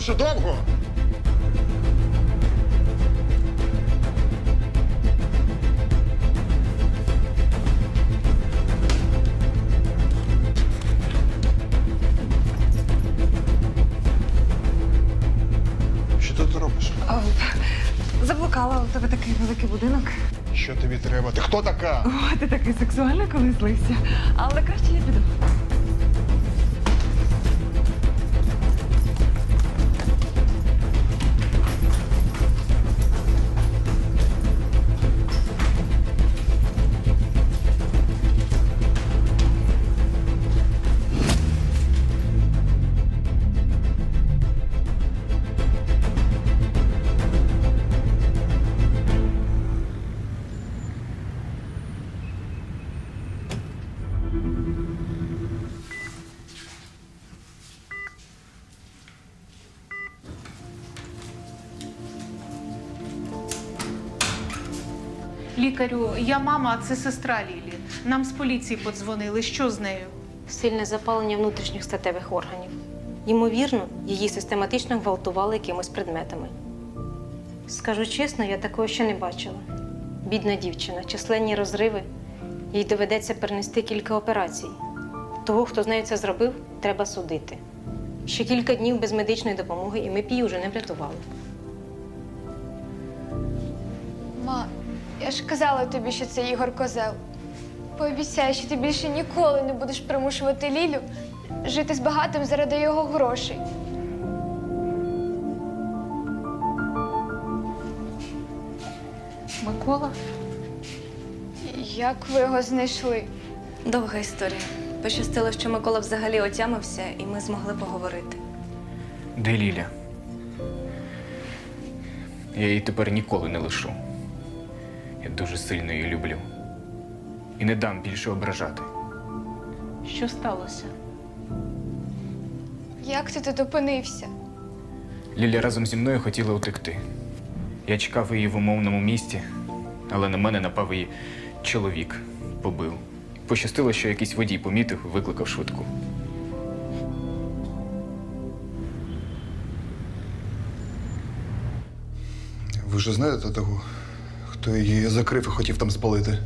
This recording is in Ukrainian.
Ще довго? Що ти тут робиш? А, заблукала у тебе такий великий будинок. Що тобі треба? Ти хто така? О, ти такий сексуальний, коли злився. Але краще я піду. Лікарю, я мама, а це сестра Лілі. Нам з поліції подзвонили. Що з нею? Сильне запалення внутрішніх статевих органів. Ймовірно, її систематично гвалтували якимось предметами. Скажу чесно, я такого ще не бачила. Бідна дівчина, численні розриви. Їй доведеться перенести кілька операцій. Того, хто з нею це зробив, треба судити. Ще кілька днів без медичної допомоги, і ми б її вже не врятували. Я ж казала тобі, що це Ігор Козел. Пообіцяй, що ти більше ніколи не будеш примушувати Лілю жити з багатим заради його грошей. Микола? Як ви його знайшли? Довга історія. Пощастило, що Микола взагалі отямився, і ми змогли поговорити. Де Ліля? Я її тепер ніколи не лишу. Я дуже сильно її люблю. І не дам більше ображати. Що сталося? Як ти тут опинився? Ліля разом зі мною хотіла утекти. Я чекав її в умовному місті, але на мене напав її чоловік, побив. Пощастило, що якийсь водій помітив, викликав швидку. Ви ж знаєте того, хто її закрив і хотів там спалити?